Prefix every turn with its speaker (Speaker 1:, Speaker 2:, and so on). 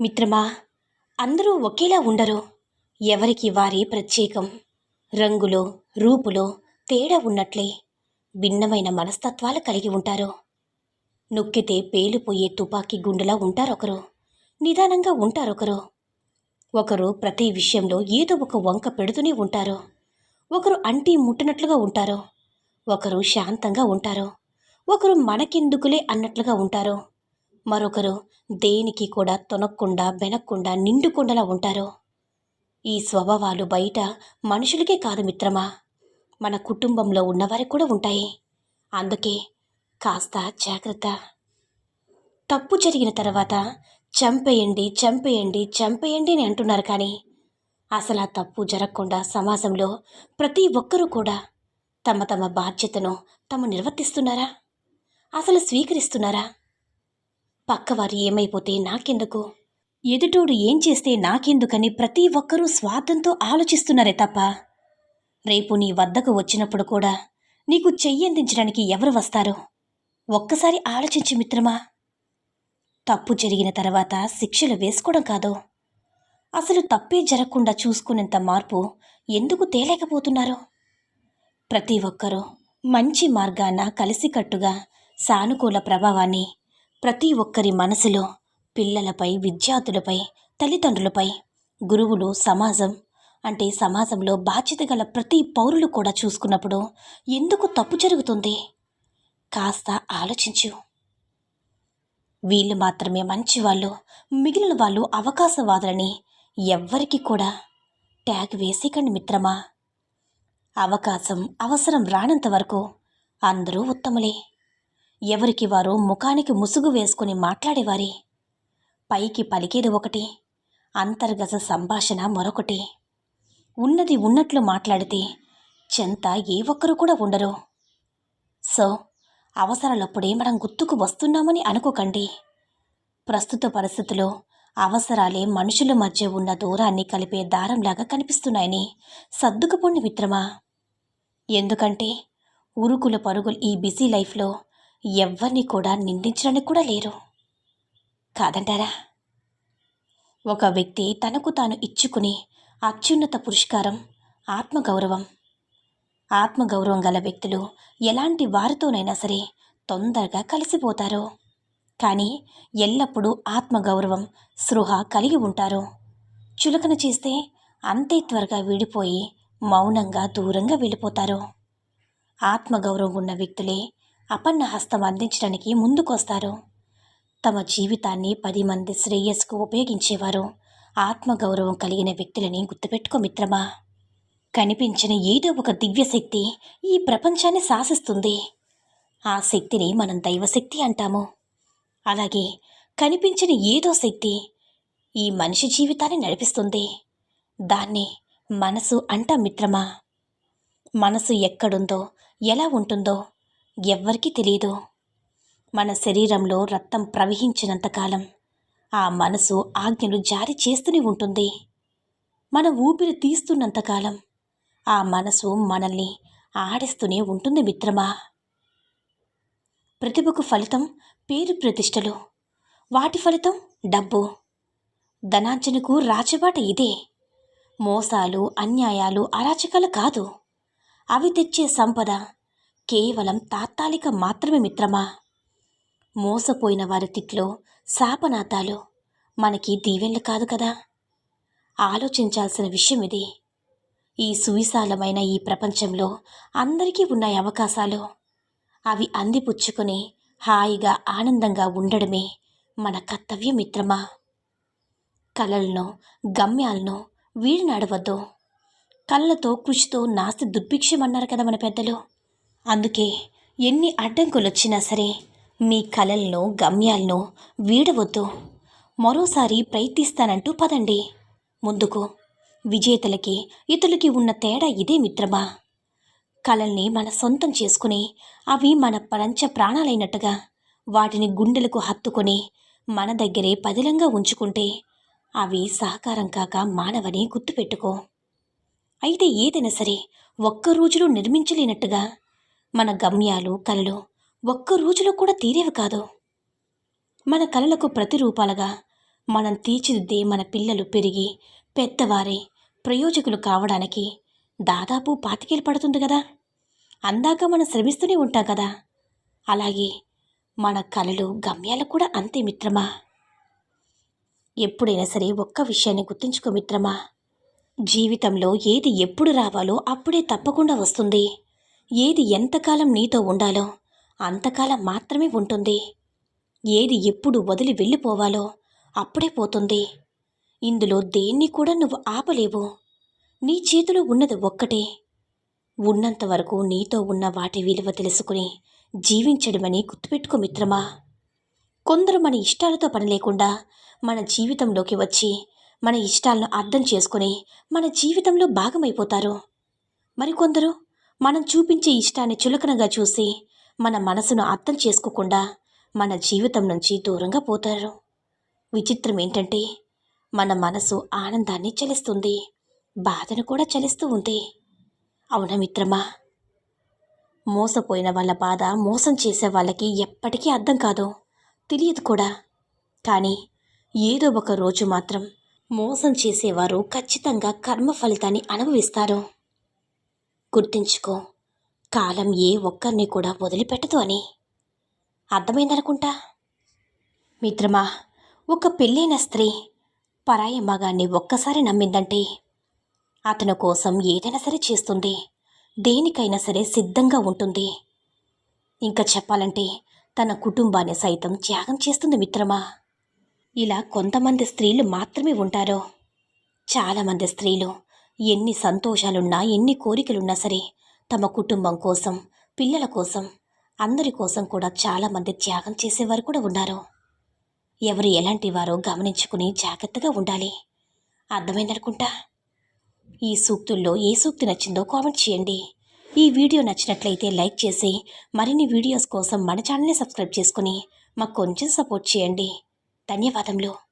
Speaker 1: మిత్రమా అందరూ ఒకేలా ఉండరు. ఎవరికి వారి ప్రత్యేకం? రంగులో రూపులో తేడా ఉన్నట్లే. భిన్నమైన మనస్తత్వాలు కలిగి ఉంటారు. నొక్కితే పేలిపోయే తుపాకీ గుండెలా ఉంటారొకరు. నిదానంగా ఉంటారొకరు. ఒకరు ప్రతి విషయంలో ఏదో ఒక వంక పెడుతూనే ఉంటారు. ఒకరు అంటి ముట్టినట్లుగా ఉంటారు. ఒకరు శాంతంగా ఉంటారు. ఒకరు మనకెందుకులే అన్నట్లుగా ఉంటారు. మరొకరు దేనికి కూడా తొనక్కుండా వెనక్కుండా నిండుకుండలా ఉంటారు? ఈ స్వభావాలు బయట మనుషులకే కాదు మిత్రమా? మన కుటుంబంలో ఉన్నవారికి కూడా ఉంటాయి. అందుకే కాస్త జాగ్రత్త. తప్పు జరిగిన తర్వాత చంపేయండి చంపేయండి చంపేయండి అని అంటున్నారు కానీ అసలు ఆ తప్పు జరగకుండా సమాజంలో ప్రతి ఒక్కరూ కూడా తమ తమ బాధ్యతను తమ నిర్వర్తిస్తున్నారా? అసలు స్వీకరిస్తున్నారా? పక్కవారు ఏమైపోతే నాకెందుకు? ఎదుటోడు ఏం చేస్తే నాకెందుకని ప్రతి ఒక్కరూ స్వార్థంతో ఆలోచిస్తున్నారే తప్ప. రేపు నీ వద్దకు వచ్చినప్పుడు కూడా నీకు చెయ్యందించడానికి ఎవరు వస్తారు? ఒక్కసారి ఆలోచించి మిత్రమా. తప్పు జరిగిన తర్వాత శిక్షలు వేసుకోవడం కాదు. అసలు తప్పే జరగకుండా చూసుకునేంత మార్పు ఎందుకు తేలేకపోతున్నారు? ప్రతి ఒక్కరూ మంచి మార్గాన కలిసికట్టుగా సానుకూల ప్రభావాన్ని ప్రతి ఒక్కరి మనసులో పిల్లలపై విద్యార్థులపై తల్లిదండ్రులపై గురువులు సమాజం అంటే సమాజంలో బాధ్యత గల ప్రతి పౌరులు కూడా చూసుకున్నప్పుడు ఎందుకు తప్పు జరుగుతుంది? కాస్త ఆలోచించు. వీళ్ళు మాత్రమే మంచివాళ్ళు మిగిలిన వాళ్ళు అవకాశవాదులని ఎవ్వరికి కూడా ట్యాగ్ వేసేకండి మిత్రమా. అవకాశం అవసరం రానంత వరకు అందరూ ఉత్తములే. ఎవరికి వారు ముఖానికి ముసుగు వేసుకుని మాట్లాడేవారి? పైకి పలికేది ఒకటి అంతర్గత సంభాషణ మరొకటి. ఉన్నది ఉన్నట్లు మాట్లాడితే చెంత ఏ ఒక్కరు కూడా ఉండరు. సో అవసరాలప్పుడే మనం గుర్తుకు వస్తున్నామని అనుకోకండి. ప్రస్తుత పరిస్థితిలో అవసరాలే మనుషుల మధ్య ఉన్న దూరాన్ని కలిపే దారంలాగా కనిపిస్తున్నాయని సర్దుకుపోండి మిత్రమా ఎందుకంటే ఉరుకుల పరుగులు ఈ బిజీ లైఫ్లో ఎవ్వరిని కూడా నిందించడానికి కూడా లేరు. కాదంటారా? ఒక వ్యక్తి తనకు తాను ఇచ్చుకుని అత్యున్నత పురస్కారం ఆత్మగౌరవం. ఆత్మగౌరవం గల వ్యక్తులు ఎలాంటి వారితోనైనా సరే తొందరగా కలిసిపోతారు. కానీ ఎల్లప్పుడూ ఆత్మగౌరవం స్పృహ కలిగి ఉంటారు. చులకన చేస్తే అంతే త్వరగా విడిపోయి మౌనంగా దూరంగా వెళ్ళిపోతారు. ఆత్మగౌరవం ఉన్న వ్యక్తులే అపన్న హస్తం అందించడానికి ముందుకొస్తారు. తమ జీవితాన్ని పది మంది శ్రేయస్కు ఉపయోగించేవారు. ఆత్మగౌరవం కలిగిన వ్యక్తులని గుర్తుపెట్టుకో మిత్రమా. కనిపించిన ఏదో ఒక దివ్యశక్తి ఈ ప్రపంచాన్ని శాసిస్తుంది. ఆ శక్తిని మనం దైవశక్తి అంటాము. అలాగే కనిపించిన ఏదో శక్తి ఈ మనిషి జీవితాన్ని నడిపిస్తుంది. దాన్ని మనసు అంట మిత్రమా. మనసు ఎక్కడుందో ఎలా ఉంటుందో ఎవ్వరికీ తెలియదు మన శరీరంలో రక్తం ప్రవహించినంతకాలం ఆ మనసు ఆజ్ఞలు జారీ చేస్తూనే ఉంటుంది. మన ఊపిరి తీస్తున్నంతకాలం ఆ మనసు మనల్ని ఆడిస్తూనే ఉంటుంది మిత్రమా? ప్రతిభకు ఫలితం పేరు ప్రతిష్టలు వాటి ఫలితం డబ్బు. ధనార్జనకు రాచబాట ఇదే. మోసాలు అన్యాయాలు అరాచకాలు కాదు. అవి తెచ్చే సంపద కేవలం తాత్కాలిక మాత్రమే మిత్రమా? మోసపోయిన వారి తిట్లో శాపనాథాలు మనకి దీవెన్లు కాదు కదా? ఆలోచించాల్సిన విషయం ఇది. ఈ సువిశాలమైన ఈ ప్రపంచంలో అందరికీ ఉన్నాయి అవకాశాలు. అవి అందిపుచ్చుకొని హాయిగా ఆనందంగా ఉండడమే మన కర్తవ్యం మిత్రమా? కలలను గమ్యాలను వీడినాడవద్దు. కళ్ళతో కృషితో నాస్తి దుర్భిక్షం అన్నారు కదా మన పెద్దలు. అందుకే ఎన్ని అడ్డంకులు వచ్చినా సరే మీ కలలను గమ్యాలను వీడవద్దు. మరోసారి ప్రయత్నిస్తానంటూ పదండి. ముందుకు. విజేతలకి ఇతరులకి ఉన్న తేడా ఇదే మిత్రమా? కలల్ని మన సొంతం చేసుకుని అవి మన పంచ ప్రాణాలైనట్టుగా వాటిని గుండెలకు హత్తుకొని మన దగ్గరే పదిలంగా ఉంచుకుంటే అవి సహకారం కాక మానవని గుర్తుపెట్టుకో. అయితే ఏదైనా సరే ఒక్క రోజులో నిర్మించలేనట్టుగా మన గమ్యాలు కలలు ఒక్క రోజులో కూడా తీరేవి కాదు. మన కలలకు ప్రతిరూపాలుగా మనం తీర్చిదిద్దే మన పిల్లలు పెరిగి పెద్దవారి ప్రయోజకులు కావడానికి దాదాపు పాతికేలు పడుతుంది కదా. అందాక మనం శ్రమిస్తూనే ఉంటాం కదా. అలాగే మన కళలు గమ్యాలు కూడా అంతే మిత్రమా? ఎప్పుడైనా సరే ఒక్క విషయాన్ని గుర్తుంచుకో మిత్రమా. జీవితంలో ఏది ఎప్పుడు రావాలో అప్పుడే తప్పకుండా వస్తుంది. ఏది ఎంతకాలం నీతో ఉండాలో అంతకాలం మాత్రమే ఉంటుంది. ఏది ఎప్పుడు వదిలి వెళ్ళిపోవాలో అప్పుడే పోతుంది. ఇందులో దేన్ని కూడా నువ్వు ఆపలేవు. నీ చేతిలో ఉన్నది ఒక్కటే. ఉన్నంత వరకు నీతో ఉన్న వాటి విలువ తెలుసుకుని జీవించడమని గుర్తుపెట్టుకో మిత్రమా. కొందరు మన ఇష్టాలతో పని లేకుండా మన జీవితంలోకి వచ్చి మన ఇష్టాలను అర్థం చేసుకుని మన జీవితంలో భాగమైపోతారు. మరికొందరు మనం చూపించే ఇష్టాన్ని చులకనగా చూసి మన మనసును అర్థం చేసుకోకుండా మన జీవితం నుంచి దూరంగా పోతారు. విచిత్రం ఏంటంటే మన మనసు ఆనందాన్ని చలిస్తుంది బాధను కూడా చలిస్తూ ఉంది. అవునా మిత్రమా? మోసపోయిన వాళ్ళ బాధ మోసం చేసే వాళ్ళకి ఎప్పటికీ అర్థం కాదు తెలియదు కూడా. కానీ ఏదో ఒక రోజు మాత్రం మోసం చేసేవారు ఖచ్చితంగా కర్మ ఫలితాన్ని అనుభవిస్తారు. గుర్తుంచుకో కాలం ఏ ఒక్కరిని కూడా వదిలిపెట్టదు అని. అర్థమైందనుకుంటా? మిత్రమా ఒక పెళ్ళైన స్త్రీ పరాయి మగాన్ని ఒక్కసారి నమ్మిందంటే అతని కోసం ఏదైనా సరే చేస్తుంది దేనికైనా సరే సిద్ధంగా ఉంటుంది. ఇంకా చెప్పాలంటే తన కుటుంబాన్ని సైతం త్యాగం చేస్తుంది మిత్రమా. ఇలా కొంతమంది స్త్రీలు మాత్రమే ఉంటారో. చాలామంది స్త్రీలు ఎన్ని సంతోషాలున్నా ఎన్ని కోరికలున్నా సరే తమ కుటుంబం కోసం పిల్లల కోసం అందరి కోసం కూడా చాలామంది త్యాగం చేసేవారు కూడా ఉన్నారు. ఎవరు ఎలాంటి వారో గమనించుకుని జాగ్రత్తగా ఉండాలి. అర్థమైందనుకుంటా ఈ సూక్తుల్లో ఏ సూక్తి నచ్చిందో కామెంట్ చేయండి. ఈ వీడియో నచ్చినట్లయితే లైక్ చేసి మరిన్ని వీడియోస్ కోసం మన ఛానల్ని సబ్స్క్రైబ్ చేసుకుని మాకు కొంచెం సపోర్ట్ చేయండి. ధన్యవాదములు.